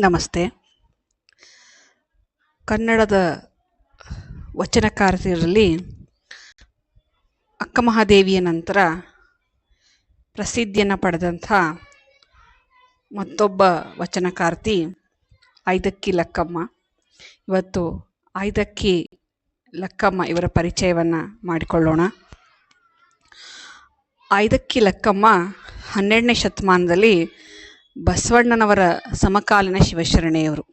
ನಮಸ್ತೆ. ಕನ್ನಡದ ವಚನಕಾರರಲ್ಲಿ ಅಕ್ಕ ಮಹಾದೇವಿಯ ನಂತರ ಪ್ರಸಿದ್ಧಿಯನ್ನು ಪಡೆದಂಥ ಮತ್ತೊಬ್ಬ ವಚನಕಾರ್ತಿ ಐದಕ್ಕಿ ಲಕ್ಕಮ್ಮ. ಇವತ್ತು ಐದಕ್ಕಿ ಲಕ್ಕಮ್ಮ ಇವರ ಪರಿಚಯವನ್ನು ಮಾಡಿಕೊಳ್ಳೋಣ. ಐದಕ್ಕಿ ಲಕ್ಕಮ್ಮ ಹನ್ನೆರಡನೇ ಶತಮಾನದಲ್ಲಿ ಬಸವಣ್ಣನವರ ಸಮಕಾಲೀನ ಶಿವಶರಣೆಯವರು.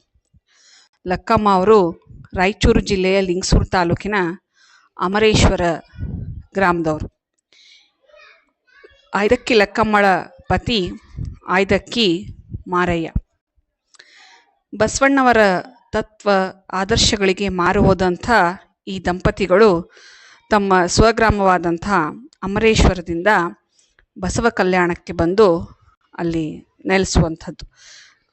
ಲಕ್ಕಮ್ಮ ಅವರು ರಾಯಚೂರು ಜಿಲ್ಲೆಯ ಲಿಂಗಸೂರು ತಾಲೂಕಿನ ಅಮರೇಶ್ವರ ಗ್ರಾಮದವರು. ಆಯ್ದಕ್ಕಿ ಲಕ್ಕಮ್ಮಳ ಪತಿ ಆಯ್ದಕ್ಕಿ ಮಾರಯ್ಯ. ಬಸವಣ್ಣವರ ತತ್ವ ಆದರ್ಶಗಳಿಗೆ ಮಾರು ಹೋದಂಥ ಈ ದಂಪತಿಗಳು ತಮ್ಮ ಸ್ವಗ್ರಾಮವಾದಂಥ ಅಮರೇಶ್ವರದಿಂದ ಬಸವ ಕಲ್ಯಾಣಕ್ಕೆ ಬಂದು ಅಲ್ಲಿ ನೆಲೆಸುವಂಥದ್ದು.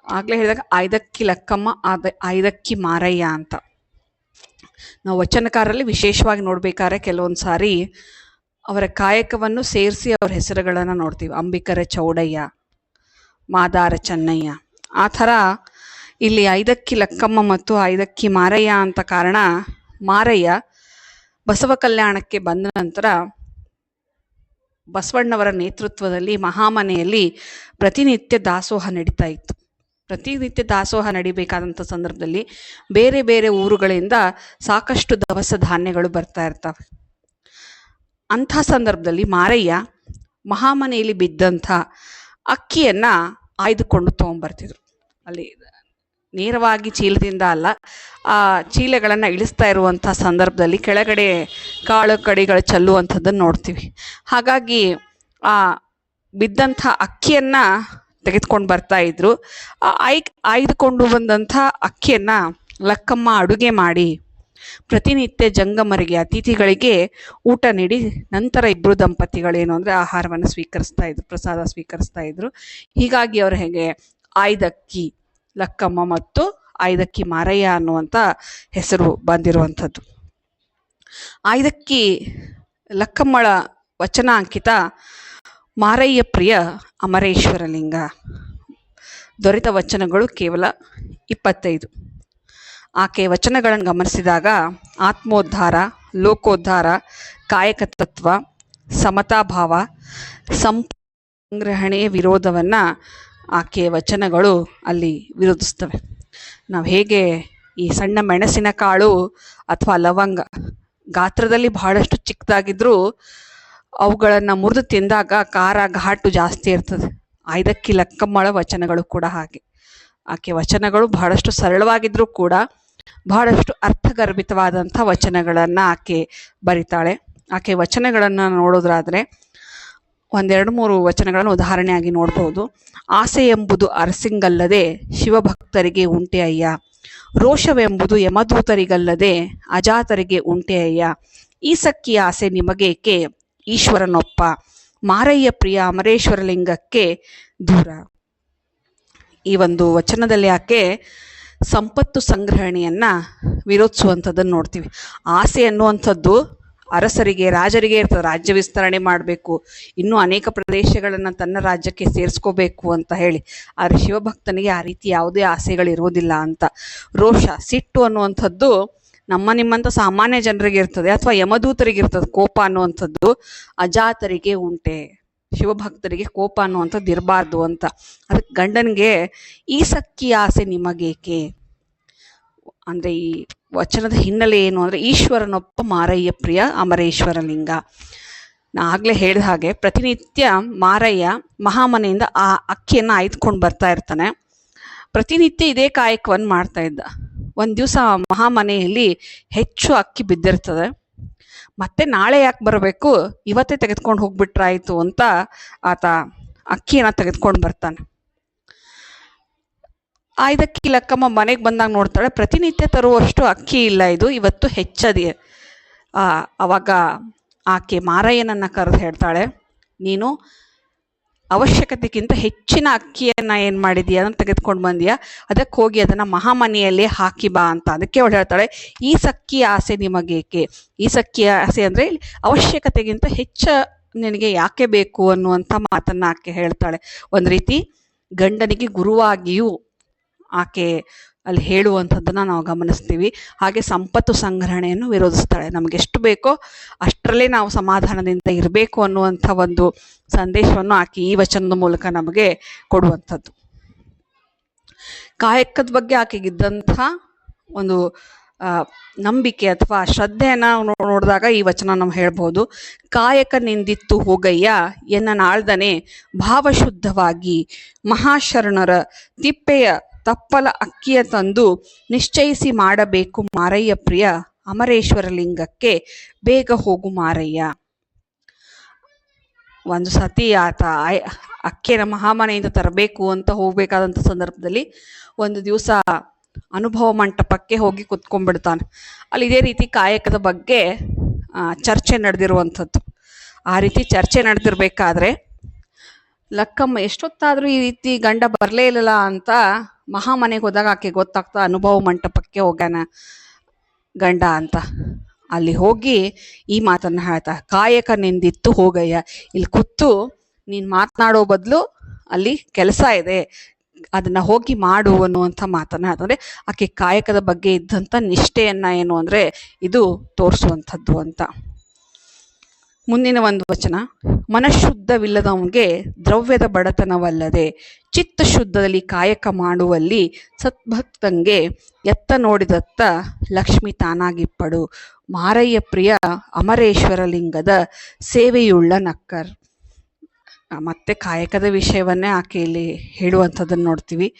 ಆಗಲೇ ಹೇಳಿದಾಗ ಐದಕ್ಕಿ ಲಕ್ಕಮ್ಮ, ಆದ ಐದಕ್ಕಿ ಮಾರಯ್ಯ ಅಂತ. ನಾವು ವಚನಕಾರರಲ್ಲಿ ವಿಶೇಷವಾಗಿ ನೋಡಬೇಕಾದ್ರೆ ಕೆಲವೊಂದು ಸಾರಿ ಅವರ ಕಾಯಕವನ್ನು ಸೇರಿಸಿ ಅವರ ಹೆಸರುಗಳನ್ನು ನೋಡ್ತೀವಿ. ಅಂಬಿಕರ ಚೌಡಯ್ಯ, ಮಾದಾರ ಚೆನ್ನಯ್ಯ. ಆ ಥರ ಇಲ್ಲಿ ಐದಕ್ಕಿ ಲಕ್ಕಮ್ಮ ಮತ್ತು ಐದಕ್ಕಿ ಮಾರಯ್ಯ ಅಂತ ಕಾರಣ ಮಾರಯ್ಯ ಬಸವ ಕಲ್ಯಾಣಕ್ಕೆ ಬಂದ ನಂತರ ಬಸವಣ್ಣವರ ನೇತೃತ್ವದಲ್ಲಿ ಮಹಾಮನೆಯಲ್ಲಿ ಪ್ರತಿನಿತ್ಯ ದಾಸೋಹ ನಡೀತಾ ಇತ್ತು. ಪ್ರತಿನಿತ್ಯ ದಾಸೋಹ ನಡಿಬೇಕಾದಂಥ ಸಂದರ್ಭದಲ್ಲಿ ಬೇರೆ ಬೇರೆ ಊರುಗಳಿಂದ ಸಾಕಷ್ಟು ದವಸ ಧಾನ್ಯಗಳು ಬರ್ತಾ ಇರ್ತವೆ. ಅಂಥ ಸಂದರ್ಭದಲ್ಲಿ ಮಾರಯ್ಯ ಮಹಾಮನೆಯಲ್ಲಿ ಬಿದ್ದಂಥ ಅಕ್ಕಿಯನ್ನು ಆಯ್ದುಕೊಂಡು ತೊಗೊಂಬರ್ತಿದ್ರು ಅಲ್ಲಿ ನೇರವಾಗಿ ಚೀಲದಿಂದ ಅಲ್ಲ, ಆ ಚೀಲಗಳನ್ನು ಇಳಿಸ್ತಾ ಇರುವಂಥ ಸಂದರ್ಭದಲ್ಲಿ ಕೆಳಗಡೆ ಕಾಳು ಕಡಿಗಳು ಚೆಲ್ಲುವಂಥದ್ದನ್ನು ನೋಡ್ತೀವಿ. ಹಾಗಾಗಿ ಆ ಬಿದ್ದಂಥ ಅಕ್ಕಿಯನ್ನು ತೆಗೆದುಕೊಂಡು ಬರ್ತಾ ಇದ್ರು. ಆಯ್ ಆಯ್ದುಕೊಂಡು ಬಂದಂಥ ಅಕ್ಕಿಯನ್ನು ಲಕ್ಕಮ್ಮ ಅಡುಗೆ ಮಾಡಿ ಪ್ರತಿನಿತ್ಯ ಜಂಗಮರಿಗೆ ಅತಿಥಿಗಳಿಗೆ ಊಟ ನೀಡಿ ನಂತರ ಇಬ್ಬರು ದಂಪತಿಗಳೇನು ಅಂದರೆ ಆಹಾರವನ್ನು ಸ್ವೀಕರಿಸ್ತಾ ಇದ್ರು, ಪ್ರಸಾದ ಸ್ವೀಕರಿಸ್ತಾ ಇದ್ರು. ಹೀಗಾಗಿ ಅವರು ಹೇಗೆ, ಆಯ್ದಕ್ಕಿ ಲಕ್ಕಮ್ಮ ಮತ್ತು ಆಯ್ದಕ್ಕಿ ಮಾರಯ್ಯ ಅನ್ನುವಂಥ ಹೆಸರು ಬಂದಿರುವಂಥದ್ದು. ಆಯ್ದಕ್ಕಿ ಲಕ್ಕಮ್ಮಳ ವಚನ ಅಂಕಿತ ಮಾರಯ್ಯ ಪ್ರಿಯ ಅಮರೇಶ್ವರಲಿಂಗ. ದೊರೆತ ವಚನಗಳು ಕೇವಲ ಇಪ್ಪತ್ತೈದು. ಆಕೆ ವಚನಗಳನ್ನು ಗಮನಿಸಿದಾಗ ಆತ್ಮೋದ್ಧಾರ, ಲೋಕೋದ್ಧಾರ ಕಾಯಕ ತತ್ವ ಸಮತಾಭಾವ ಸಂಗ್ರಹಣೆಯ ವಿರೋಧವನ್ನು ಆಕೆಯ ವಚನಗಳು ಅಲ್ಲಿ ವಿರೋಧಿಸ್ತವೆ ನಾವು ಹೇಗೆ ಈ ಸಣ್ಣ ಮೆಣಸಿನ ಕಾಳು ಅಥವಾ ಲವಂಗ ಗಾತ್ರದಲ್ಲಿ ಬಹಳಷ್ಟು ಚಿಕ್ಕದಾಗಿದ್ದರೂ ಅವುಗಳನ್ನು ಮುರಿದು ತಿಂದಾಗ ಖಾರ ಘಾಟು ಜಾಸ್ತಿ ಇರ್ತದೆ. ಐದಕ್ಕಿ ಲಕ್ಕಮ್ಮಳ ವಚನಗಳು ಕೂಡ ಹಾಗೆ. ಆಕೆ ವಚನಗಳು ಬಹಳಷ್ಟು ಸರಳವಾಗಿದ್ದರೂ ಕೂಡ ಬಹಳಷ್ಟು ಅರ್ಥಗರ್ಭಿತವಾದಂಥ ವಚನಗಳನ್ನು ಆಕೆ ಬರಿತಾಳೆ. ಆಕೆ ವಚನಗಳನ್ನು ನೋಡೋದ್ರಾದರೆ ಒಂದೆರಡು ಮೂರು ವಚನಗಳನ್ನು ಉದಾಹರಣೆಯಾಗಿ ನೋಡಬಹುದು ಆಸೆ ಎಂಬುದು ಅರಸಿಂಗಲ್ಲದೆ ಶಿವಭಕ್ತರಿಗೆ ಉಂಟೆ ಅಯ್ಯ ರೋಷವೆಂಬುದು ಯಮದೂತರಿಗಲ್ಲದೆ ಅಜಾತರಿಗೆ ಉಂಟೆ ಅಯ್ಯ ಈ ಸಕ್ಕಿ ಆಸೆ ನಿಮಗೇಕೆ? ಈಶ್ವರನೊಪ್ಪ. ಮಾರಯ್ಯ ಪ್ರಿಯ ಅಮರೇಶ್ವರ ಲಿಂಗಕ್ಕೆ ದೂರ. ಈ ಒಂದು ವಚನದಲ್ಲಿ ಆಕೆ ಸಂಪತ್ತು ಸಂಗ್ರಹಣೆಯನ್ನು ವಿರೋಧಿಸುವಂಥದ್ದನ್ನು ನೋಡ್ತೀವಿ. ಆಸೆ ಅನ್ನುವಂಥದ್ದು ಅರಸರಿಗೆ, ರಾಜರಿಗೆ ಇರ್ತದೆ ರಾಜ್ಯ ವಿಸ್ತರಣೆ ಮಾಡಬೇಕು, ಇನ್ನೂ ಅನೇಕ ಪ್ರದೇಶಗಳನ್ನು ತನ್ನ ರಾಜ್ಯಕ್ಕೆ ಸೇರಿಸ್ಕೋಬೇಕು ಅಂತ ಹೇಳಿ ಆದರೆ ಶಿವಭಕ್ತನಿಗೆ ಆ ರೀತಿ ಯಾವುದೇ ಆಸೆಗಳಿರುವುದಿಲ್ಲ ಅಂತ. ರೋಷ, ಸಿಟ್ಟು ಅನ್ನುವಂಥದ್ದು ನಮ್ಮ ನಿಮ್ಮಂಥ ಸಾಮಾನ್ಯ ಜನರಿಗೆ ಇರ್ತದೆ ಅಥವಾ ಯಮದೂತರಿಗೆ ಇರ್ತದೆ ಕೋಪ ಅನ್ನುವಂಥದ್ದು ಅಜಾತರಿಗೆ ಉಂಟೆ. ಶಿವಭಕ್ತರಿಗೆ ಕೋಪ ಅನ್ನುವಂಥದ್ದು ಇರಬಾರ್ದು ಅಂತ. ಅದಕ್ಕೆ ಗಂಡನಿಗೆ ಈ ಸಕ್ಕಿ ಆಸೆ ನಿಮಗೇಕೆ? ಅಂದರೆ ಈ ವಚನದ ಹಿನ್ನೆಲೆ ಏನು ಅಂದರೆ ಈಶ್ವರನೊಪ್ಪ ಮಾರಯ್ಯ ಪ್ರಿಯ ಅಮರೇಶ್ವರ ಲಿಂಗ. ನಾ ಆಗಲೇ ಹೇಳಿದ ಹಾಗೆ ಪ್ರತಿನಿತ್ಯ ಮಾರಯ್ಯ ಮಹಾಮನೆಯಿಂದ ಆ ಅಕ್ಕಿಯನ್ನು ಆಯ್ದುಕೊಂಡು ಬರ್ತಾ ಇರ್ತಾನೆ. ಪ್ರತಿನಿತ್ಯ ಇದೇ ಕಾಯಕವನ್ನು ಮಾಡ್ತಾ ಇದ್ದ. ಒಂದು ದಿವಸ ಮಹಾಮನೆಯಲ್ಲಿ ಹೆಚ್ಚು ಅಕ್ಕಿ ಬಿದ್ದಿರ್ತದೆ. ಮತ್ತೆ ನಾಳೆ ಯಾಕೆ ಬರಬೇಕು? ಇವತ್ತೇ ತೆಗೆದುಕೊಂಡು ಹೋಗ್ಬಿಟ್ರಾಯ್ತು ಅಂತ ಆತ ಅಕ್ಕಿಯನ್ನು ತೆಗೆದುಕೊಂಡು ಬರ್ತಾನೆ. ಆಯ್ದಕ್ಕಿ ಲಕ್ಕಮ್ಮ ಮನೆಗೆ ಬಂದಾಗ ನೋಡ್ತಾಳೆ, ಪ್ರತಿನಿತ್ಯ ತರುವಷ್ಟು ಅಕ್ಕಿ ಇಲ್ಲ ಇದು, ಇವತ್ತು ಹೆಚ್ಚದಿ. ಅವಾಗ ಆಕೆ ಮಾರಯ್ಯನನ್ನು ಕರೆದು ಹೇಳ್ತಾಳೆ, ನೀನು ಅವಶ್ಯಕತೆಗಿಂತ ಹೆಚ್ಚಿನ ಅಕ್ಕಿಯನ್ನು ಏನು ಮಾಡಿದೀಯ? ಅದನ್ನು ತೆಗೆದುಕೊಂಡು ಬಂದೀಯ? ಅದಕ್ಕೆ ಹೋಗಿ ಅದನ್ನು ಮಹಾಮನೆಯಲ್ಲಿ ಹಾಕಿ ಬಾ ಅಂತ. ಅದಕ್ಕೆ ಅವಳು ಹೇಳ್ತಾಳೆ, ಈ ಸಕ್ಕಿ ಆಸೆ ನಿಮಗೇಕೆ? ಈ ಸಕ್ಕಿಯ ಆಸೆ ಅಂದರೆ ಅವಶ್ಯಕತೆಗಿಂತ ಹೆಚ್ಚ ನಿನಗೆ ಯಾಕೆ ಬೇಕು ಅನ್ನುವಂಥ ಮಾತನ್ನು ಆಕೆ ಹೇಳ್ತಾಳೆ. ಒಂದು ರೀತಿ ಗಂಡನಿಗೆ ಗುರುವಾಗಿಯೂ ಆಕೆ ಅಲ್ಲಿ ಹೇಳುವಂಥದ್ದನ್ನು ನಾವು ಗಮನಿಸ್ತೀವಿ. ಹಾಗೆ ಸಂಪತ್ತು ಸಂಗ್ರಹಣೆಯನ್ನು ವಿರೋಧಿಸ್ತಾಳೆ. ನಮ್ಗೆ ಎಷ್ಟು ಬೇಕೋ ಅಷ್ಟರಲ್ಲೇ ನಾವು ಸಮಾಧಾನದಿಂದ ಇರಬೇಕು ಅನ್ನುವಂಥ ಒಂದು ಸಂದೇಶವನ್ನು ಆಕೆ ಈ ವಚನದ ಮೂಲಕ ನಮಗೆ ಕೊಡುವಂಥದ್ದು. ಕಾಯಕದ ಬಗ್ಗೆ ಆಕೆಗಿದ್ದಂಥ ಒಂದು ನಂಬಿಕೆ ಅಥವಾ ಶ್ರದ್ಧೆಯನ್ನು ನೋಡಿದಾಗ ಈ ವಚನ ನಾವು ಹೇಳ್ಬೋದು. ಕಾಯಕ ನಿಂದಿತ್ತು ಹೋಗಯ್ಯ, ಎನ್ನ ನಾಳ್ದನೆ ಭಾವಶುದ್ಧವಾಗಿ ಮಹಾಶರಣರ ತಿಪ್ಪೆಯ ತಪ್ಪಲ ಅಕ್ಕಿಯ ತಂದು ನಿಶ್ಚಯಿಸಿ ಮಾಡಬೇಕು ಮಾರಯ್ಯ ಪ್ರಿಯ. ಅಮರೇಶ್ವರ ಲಿಂಗಕ್ಕೆ ಬೇಗ ಹೋಗು ಮಾರಯ್ಯ. ಒಂದು ಸತಿ ಆತ ಅಕ್ಕಿಯನ್ನು ಮಹಾಮನೆಯಿಂದ ತರಬೇಕು ಅಂತ ಹೋಗಬೇಕಾದಂಥ ಸಂದರ್ಭದಲ್ಲಿ ಒಂದು ದಿವಸ ಅನುಭವ ಮಂಟಪಕ್ಕೆ ಹೋಗಿ ಕುತ್ಕೊಂಡ್ಬಿಡ್ತಾನೆ. ಅಲ್ಲಿ ಇದೇ ರೀತಿ ಕಾಯಕದ ಬಗ್ಗೆ ಚರ್ಚೆ ನಡೆದಿರುವಂಥದ್ದು. ಆ ರೀತಿ ಚರ್ಚೆ ನಡೆದಿರ್ಬೇಕಾದ್ರೆ ಲಕ್ಕಮ್ಮ, ಎಷ್ಟೊತ್ತಾದರೂ ಈ ರೀತಿ ಗಂಡ ಬರಲೇ ಇಲ್ಲಲ್ಲ ಅಂತ ಮಹಾಮನೆಗೆ ಹೋದಾಗ ಆಕೆ ಗೊತ್ತಾಗ್ತಾ ಅನುಭವ ಮಂಟಪಕ್ಕೆ ಹೋಗ್ಯಾನ ಗಂಡ ಅಂತ. ಅಲ್ಲಿ ಹೋಗಿ ಈ ಮಾತನ್ನ ಹೇಳ್ತಾ, ಕಾಯಕ ನಿಂದಿತ್ತು ಹೋಗಯ್ಯ, ಇಲ್ಲಿ ಕೂತು ನೀನು ಮಾತನಾಡೋ ಬದಲು ಅಲ್ಲಿ ಕೆಲಸ ಇದೆ, ಅದನ್ನ ಹೋಗಿ ಮಾಡು ಅನ್ನುವಂಥ ಮಾತನ್ನ ಹೇಳ್ತಾರೆ ಆಕೆ ಕಾಯಕದ ಬಗ್ಗೆ ಇದ್ದಂಥ ನಿಷ್ಠೆಯನ್ನ ಏನು ಅಂದ್ರೆ ಇದು ತೋರಿಸುವಂಥದ್ದು ಅಂತ. ಮುಂದಿನ ಒಂದು ವಚನ. ಮನಃಶುದ್ಧವಿಲ್ಲದವನಿಗೆ ದ್ರವ್ಯದ ಬಡತನವಲ್ಲದೆ ಚಿತ್ತ ಶುದ್ಧದಲ್ಲಿ ಕಾಯಕ ಮಾಡುವಲ್ಲಿ ಸದ್ಭಕ್ತಂಗೆ ಎತ್ತ ನೋಡಿದತ್ತ ಲಕ್ಷ್ಮಿ ತಾನಾಗಿಪ್ಪಡು. ಮಾರಯ್ಯ ಪ್ರಿಯ ಅಮರೇಶ್ವರ ಲಿಂಗದ ಸೇವೆಯುಳ್ಳ ನಕ್ಕರ್. ಮತ್ತೆ ಕಾಯಕದ ವಿಷಯವನ್ನೇ ಆಕೆಯಲ್ಲಿ ಹೇಳುವಂಥದ್ದನ್ನು ನೋಡ್ತೀವಿ.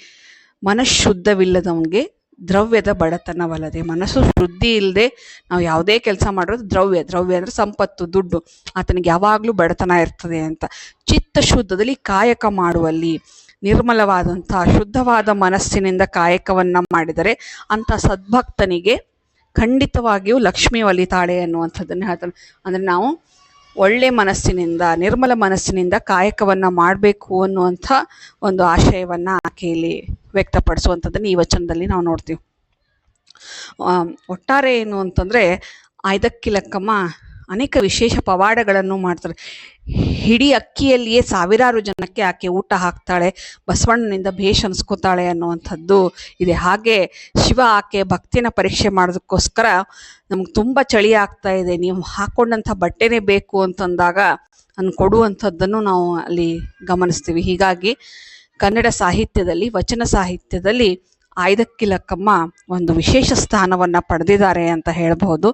ಮನಃಶುದ್ಧವಿಲ್ಲದವನಿಗೆ ದ್ರವ್ಯದ ಬಡತನವಲ್ಲದೆ, ಮನಸ್ಸು ಶುದ್ಧಿ ಇಲ್ಲದೆ ನಾವು ಯಾವುದೇ ಕೆಲಸ ಮಾಡೋದು ದ್ರವ್ಯ. ದ್ರವ್ಯ ಅಂದರೆ ಸಂಪತ್ತು, ದುಡ್ಡು. ಆತನಿಗೆ ಯಾವಾಗಲೂ ಬಡತನ ಇರ್ತದೆ ಅಂತ. ಚಿತ್ತ ಶುದ್ಧದಲ್ಲಿ ಕಾಯಕ ಮಾಡುವಲ್ಲಿ ನಿರ್ಮಲವಾದಂಥ ಶುದ್ಧವಾದ ಮನಸ್ಸಿನಿಂದ ಕಾಯಕವನ್ನು ಮಾಡಿದರೆ ಅಂಥ ಸದ್ಭಕ್ತನಿಗೆ ಖಂಡಿತವಾಗಿಯೂ ಲಕ್ಷ್ಮಿ ಒಲಿತಾಳೆ ಅನ್ನುವಂಥದ್ದನ್ನು ಹೇಳ್ತಾನೆ. ಅಂದರೆ ನಾವು ಒಳ್ಳೆ ಮನಸ್ಸಿನಿಂದ, ನಿರ್ಮಲ ಮನಸ್ಸಿನಿಂದ ಕಾಯಕವನ್ನು ಮಾಡಬೇಕು ಅನ್ನುವಂಥ ಒಂದು ಆಶಯವನ್ನ ಆಕೆಯಲ್ಲಿ ವ್ಯಕ್ತಪಡಿಸುವಂಥದ್ದನ್ನು ಈ ವಚನದಲ್ಲಿ ನಾವು ನೋಡ್ತೀವಿ. ಒಟ್ಟಾರೆ ಏನು ಅಂತಂದರೆ ಆಯ್ದಕ್ಕಿಲಕ್ಕಮ್ಮ ಅನೇಕ ವಿಶೇಷ ಪವಾಡಗಳನ್ನು ಮಾಡ್ತಾರೆ. ಹಿಡಿ ಅಕ್ಕಿಯಲ್ಲಿಯೇ ಸಾವಿರಾರು ಜನಕ್ಕೆ ಆಕೆ ಊಟ ಹಾಕ್ತಾಳೆ, ಬಸವಣ್ಣನಿಂದ ಭೇಷ್ ಅನ್ಸ್ಕೋತಾಳೆ ಅನ್ನುವಂಥದ್ದು ಇದೆ. ಹಾಗೆ ಶಿವ ಆಕೆ ಭಕ್ತಿನ ಪರೀಕ್ಷೆ ಮಾಡೋದಕ್ಕೋಸ್ಕರ ನಮ್ಗೆ ತುಂಬ ಚಳಿ ಆಗ್ತಾ ಇದೆ, ನೀವು ಹಾಕೊಂಡಂಥ ಬಟ್ಟೆನೇ ಬೇಕು ಅಂತಂದಾಗ ಅನ್ನು ಕೊಡುವಂಥದ್ದನ್ನು ನಾವು ಅಲ್ಲಿ ಗಮನಿಸ್ತೀವಿ. ಹೀಗಾಗಿ ಕನ್ನಡ ಸಾಹಿತ್ಯದಲ್ಲಿ, ವಚನ ಸಾಹಿತ್ಯದಲ್ಲಿ ಆಯ್ದಕ್ಕಿಲಕ್ಕಮ್ಮ ಒಂದು ವಿಶೇಷ ಸ್ಥಾನವನ್ನು ಪಡೆದಿದ್ದಾರೆ ಅಂತ ಹೇಳಬಹುದು.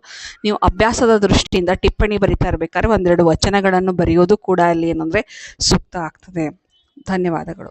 ನೀವು ಅಭ್ಯಾಸದ ದೃಷ್ಟಿಯಿಂದ ಟಿಪ್ಪಣಿ ಬರಿತಾ ಇರ್ಬೇಕಾದ್ರೆ ಒಂದೆರಡು ವಚನಗಳನ್ನು ಬರೆಯೋದು ಕೂಡ ಅಲ್ಲಿ ಏನಂದ್ರೆ ಸೂಕ್ತ ಆಗ್ತದೆ. ಧನ್ಯವಾದಗಳು.